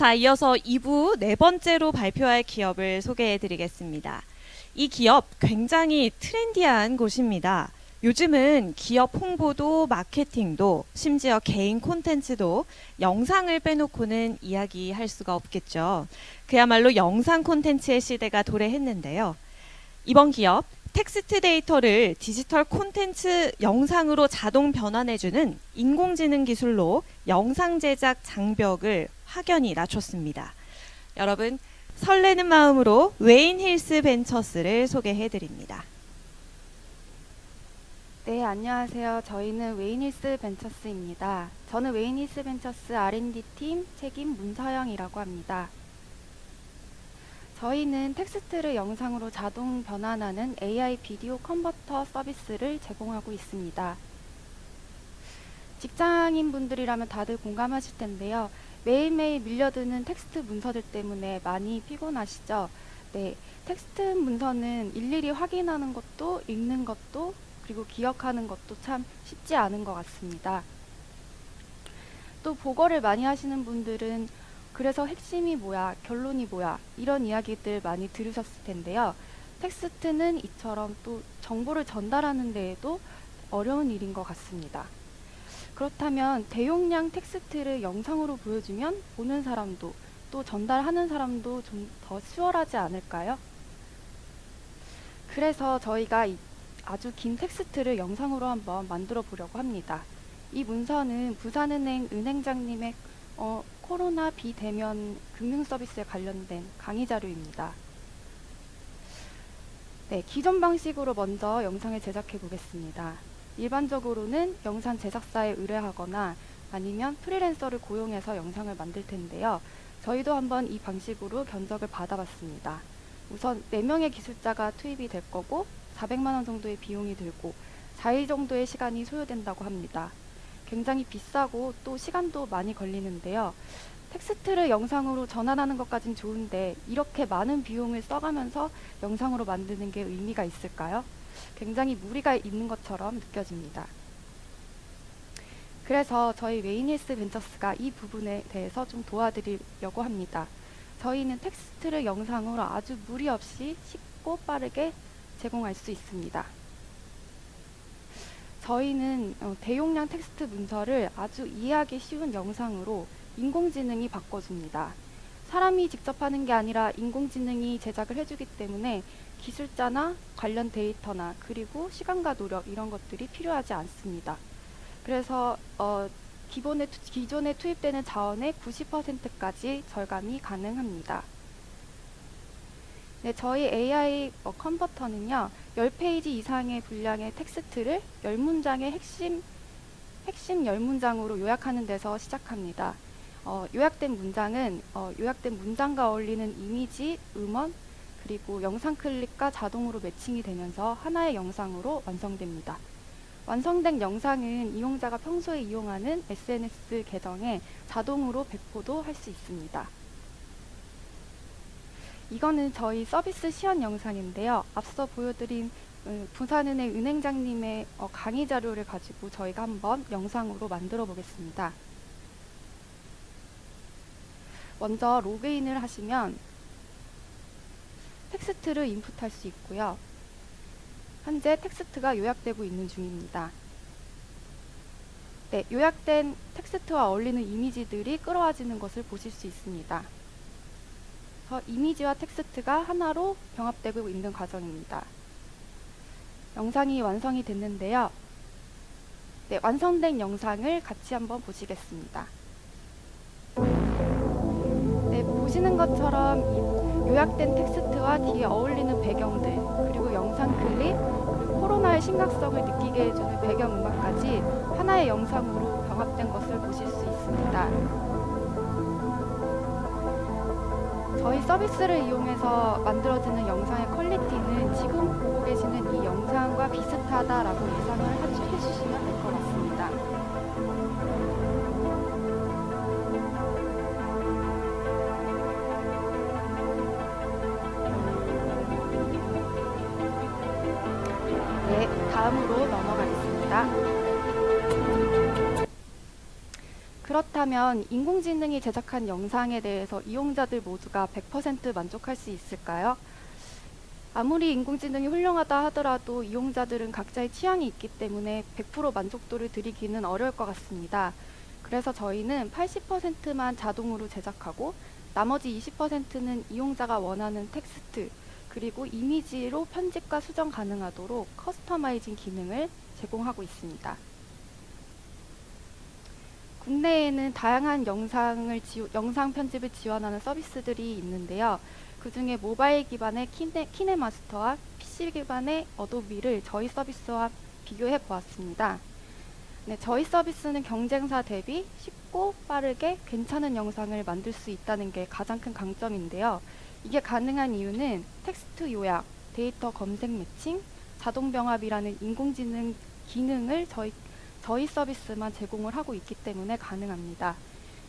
자, 이어서 2부 네 번째로 발표할 기업을 소개해 드리겠습니다. 이 기업 굉장히 트렌디한 곳입니다. 요즘은 기업 홍보도 마케팅도 심지어 개인 콘텐츠도 영상을 빼놓고는 이야기할 수가 없겠죠. 그야말로 영상 콘텐츠의 시대가 도래했는데요. 이번 기업 텍스트 데이터를 디지털 콘텐츠 영상으로 자동 변환해주는 인공지능 기술로 영상 제작 장벽을 확연히 낮췄습니다. 여러분 설레는 마음으로 웨인 힐스 벤처스를 소개해 드립니다. 네, 안녕하세요. 저희는 웨이니스 벤처스입니다. 저는 웨이니스 벤처스 R&D 팀 책임 문서영이라고 합니다. 저희는 텍스트를 영상으로 자동 변환하는 AI 비디오 컨버터 서비스를 제공하고 있습니다. 직장인 분들이라면 다들 공감하실 텐데요. 매일매일 밀려드는 텍스트 문서들 때문에 많이 피곤하시죠? 네, 텍스트 문서는 일일이 확인하는 것도 읽는 것도 그리고 기억하는 것도 참 쉽지 않은 것 같습니다. 또 보고를 많이 하시는 분들은 그래서 핵심이 뭐야, 결론이 뭐야, 이런 이야기들 많이 들으셨을 텐데요. 텍스트는 이처럼 또 정보를 전달하는 데에도 어려운 일인 것 같습니다. 그렇다면 대용량 텍스트를 영상으로 보여주면 보는 사람도 또 전달하는 사람도 좀 더 수월하지 않을까요? 그래서 저희가 이 아주 긴 텍스트를 영상으로 한번 만들어 보려고 합니다. 이 문서는 부산은행 은행장님의 어, 코로나 비대면 금융 서비스에 관련된 강의 자료입니다. 네, 기존 방식으로 먼저 영상을 제작해 보겠습니다. 일반적으로는 영상 제작사에 의뢰하거나 아니면 프리랜서를 고용해서 영상을 만들 텐데요. 저희도 한번 이 방식으로 견적을 받아봤습니다. 우선 4명의 기술자가 투입이 될 거고 400만 원 정도의 비용이 들고 4일 정도의 시간이 소요된다고 합니다. 굉장히 비싸고 또 시간도 많이 걸리는데요. 텍스트를 영상으로 전환하는 것까진 좋은데 이렇게 많은 비용을 써가면서 영상으로 만드는 게 의미가 있을까요? 굉장히 무리가 있는 것처럼 느껴집니다. 그래서 저희 웨이니스 벤처스가 이 부분에 대해서 좀 도와드리려고 합니다. 저희는 텍스트를 영상으로 아주 무리 없이 쉽고 빠르게 제공할 수 있습니다. 저희는 어, 대용량 텍스트 문서를 아주 이해하기 쉬운 영상으로 인공지능이 바꿔줍니다. 사람이 직접 하는 게 아니라 인공지능이 제작을 해주기 때문에 기술자나 관련 데이터나 그리고 시간과 노력 이런 것들이 필요하지 않습니다. 그래서 어, 기본에 투, 기존에 투입되는 자원의 90%까지 절감이 가능합니다. 네, 저희 AI 어, 컨버터는요, 10페이지 이상의 분량의 텍스트를 10문장의 핵심, 핵심 10문장으로 요약하는 데서 시작합니다. 어, 요약된 문장은 어, 요약된 문장과 어울리는 이미지, 음원, 그리고 영상 클립과 자동으로 매칭이 되면서 하나의 영상으로 완성됩니다. 완성된 영상은 이용자가 평소에 이용하는 SNS 계정에 자동으로 배포도 할 수 있습니다. 이거는 저희 서비스 시연 영상인데요. 앞서 보여드린 음, 부산은행 은행장님의 어, 강의 자료를 가지고 저희가 한번 영상으로 만들어 보겠습니다. 먼저 로그인을 하시면 텍스트를 인풋할 수 있고요. 현재 텍스트가 요약되고 있는 중입니다. 네, 요약된 텍스트와 어울리는 이미지들이 끌어와지는 것을 보실 수 있습니다. 그래서 이미지와 텍스트가 하나로 병합되고 있는 과정입니다. 영상이 완성이 됐는데요. 네, 완성된 영상을 같이 한번 보시겠습니다. 네, 보시는 것처럼 이 요약된 텍스트와 뒤에 어울리는 배경들, 그리고 영상 클립, 그리고 코로나의 심각성을 느끼게 해주는 배경 음악까지 하나의 영상으로 병합된 것을 보실 수 있습니다. 저희 서비스를 이용해서 만들어지는 영상의 퀄리티는 지금 보고 계시는 이 영상과 비슷하다라고 예상을 해주- 해주시면 될 것 같습니다. 다음으로 넘어가겠습니다. 그렇다면 인공지능이 제작한 영상에 대해서 이용자들 모두가 100% 만족할 수 있을까요? 아무리 인공지능이 훌륭하다 하더라도 이용자들은 각자의 취향이 있기 때문에 100% 만족도를 드리기는 어려울 것 같습니다. 그래서 저희는 80%만 자동으로 제작하고 나머지 20%는 이용자가 원하는 텍스트 그리고 이미지로 편집과 수정 가능하도록 커스터마이징 기능을 제공하고 있습니다. 국내에는 다양한 영상을 지, 영상 편집을 지원하는 서비스들이 있는데요. 그 중에 모바일 기반의 키네, 키네마스터와 PC 기반의 어도비를 저희 서비스와 비교해 보았습니다. 네, 저희 서비스는 경쟁사 대비 쉽고 빠르게 괜찮은 영상을 만들 수 있다는 게 가장 큰 강점인데요. 이게 가능한 이유는 텍스트 요약, 데이터 검색 매칭, 자동 병합이라는 인공지능 기능을 저희 저희 서비스만 제공을 하고 있기 때문에 가능합니다.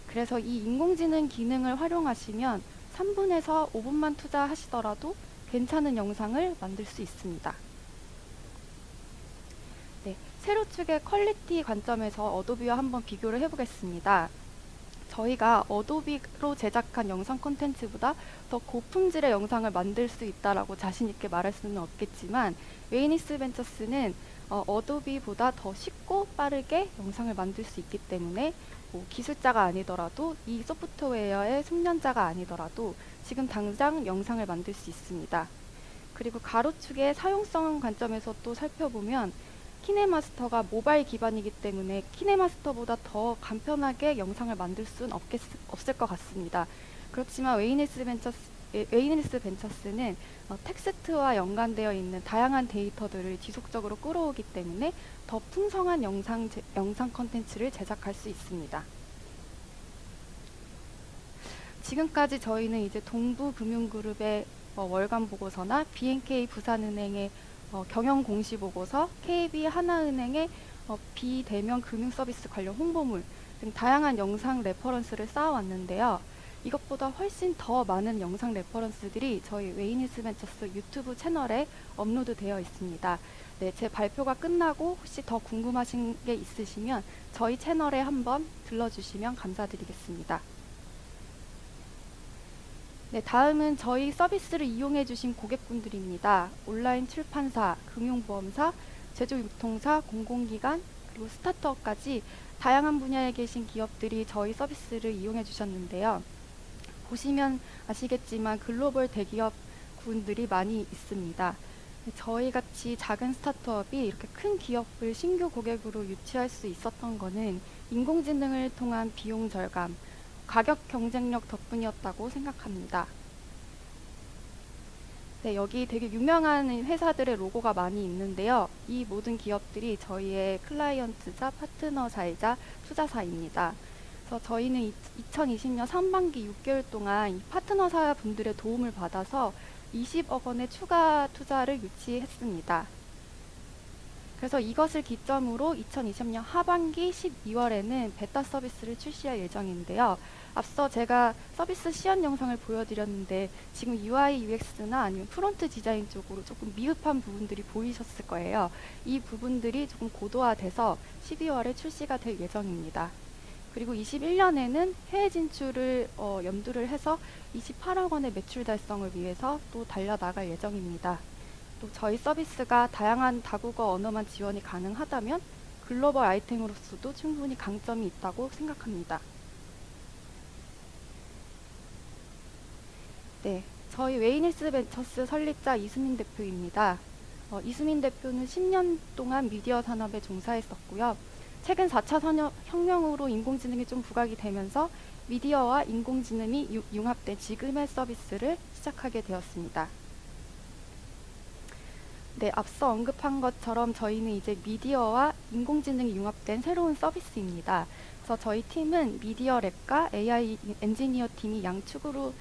그래서 이 인공지능 기능을 활용하시면 3분에서 5분만 투자하시더라도 괜찮은 영상을 만들 수 있습니다. 네, 세로 축의 퀄리티 관점에서 어도비와 한번 비교를 해보겠습니다. 저희가 어도비로 제작한 영상 콘텐츠보다 더 고품질의 영상을 만들 수 있다라고 자신 있게 말할 수는 없겠지만 웨이니스 벤처스는 어, 어도비보다 더 쉽고 빠르게 영상을 만들 수 있기 때문에 뭐 기술자가 아니더라도 이 소프트웨어의 숙련자가 아니더라도 지금 당장 영상을 만들 수 있습니다. 그리고 가로축의 사용성 관점에서 또 살펴보면 키네마스터가 모바일 기반이기 때문에 키네마스터보다 더 간편하게 영상을 만들 수는 없겠, 없을 것 같습니다. 그렇지만 웨이니스 벤처스 웨이니스 벤처스는 어, 텍스트와 연관되어 있는 다양한 데이터들을 지속적으로 끌어오기 때문에 더 풍성한 영상 제, 영상 컨텐츠를 제작할 수 있습니다. 지금까지 저희는 이제 동부금융그룹의 어, 월간 보고서나 BNK 부산은행의 어, 경영 공시 보고서, KB 하나은행의 어, 비대면 금융 서비스 관련 홍보물 등 다양한 영상 레퍼런스를 쌓아왔는데요. 이것보다 훨씬 더 많은 영상 레퍼런스들이 저희 웨이니스 벤처스 유튜브 채널에 업로드 되어 있습니다. 네, 제 발표가 끝나고 혹시 더 궁금하신 게 있으시면 저희 채널에 한번 들러주시면 감사드리겠습니다. 네, 다음은 저희 서비스를 이용해 주신 고객분들입니다. 온라인 출판사, 금융보험사, 제조유통사, 공공기관, 그리고 스타트업까지 다양한 분야에 계신 기업들이 저희 서비스를 이용해 주셨는데요. 보시면 아시겠지만 글로벌 대기업 군들이 많이 있습니다. 저희 같이 작은 스타트업이 이렇게 큰 기업을 신규 고객으로 유치할 수 있었던 것은 인공지능을 통한 비용 절감, 가격 경쟁력 덕분이었다고 생각합니다. 네, 여기 되게 유명한 회사들의 로고가 많이 있는데요. 이 모든 기업들이 저희의 클라이언트자, 파트너사이자 투자사입니다. 그래서 저희는 2020년 상반기 6개월 동안 이 파트너사 분들의 도움을 받아서 20억 원의 추가 투자를 유치했습니다. 그래서 이것을 기점으로 2020년 하반기 12월에는 베타 서비스를 출시할 예정인데요. 앞서 제가 서비스 시연 영상을 보여드렸는데 지금 UI, UX나 아니면 프론트 디자인 쪽으로 조금 미흡한 부분들이 보이셨을 거예요. 이 부분들이 조금 고도화돼서 12월에 출시가 될 예정입니다. 그리고 21년에는 해외 진출을 어, 염두를 해서 28억 원의 매출 달성을 위해서 또 달려나갈 예정입니다. 또 저희 서비스가 다양한 다국어 언어만 지원이 가능하다면 글로벌 아이템으로서도 충분히 강점이 있다고 생각합니다. 네, 저희 웨이니스 벤처스 설립자 이수민 대표입니다. 어, 이수민 대표는 10년 동안 미디어 산업에 종사했었고요. 최근 4차 산업 혁명으로 인공지능이 좀 부각이 되면서 미디어와 인공지능이 유, 융합된 지금의 서비스를 시작하게 되었습니다. 네, 앞서 언급한 것처럼 저희는 이제 미디어와 인공지능이 융합된 새로운 서비스입니다. 그래서 저희 팀은 미디어 랩과 AI 엔지니어 팀이 양축으로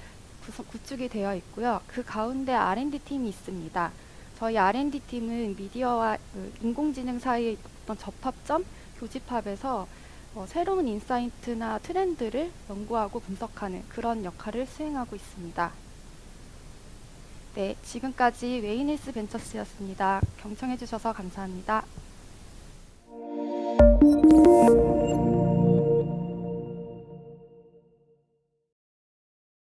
구성, 구축이 되어 있고요. 그 가운데 R&D 팀이 있습니다. 저희 R&D 팀은 미디어와 그 인공지능 사이의 어떤 접합점, 교집합에서 어, 새로운 인사이트나 트렌드를 연구하고 분석하는 그런 역할을 수행하고 있습니다. 네, 지금까지 웨이네스 벤처스였습니다. 경청해주셔서 감사합니다.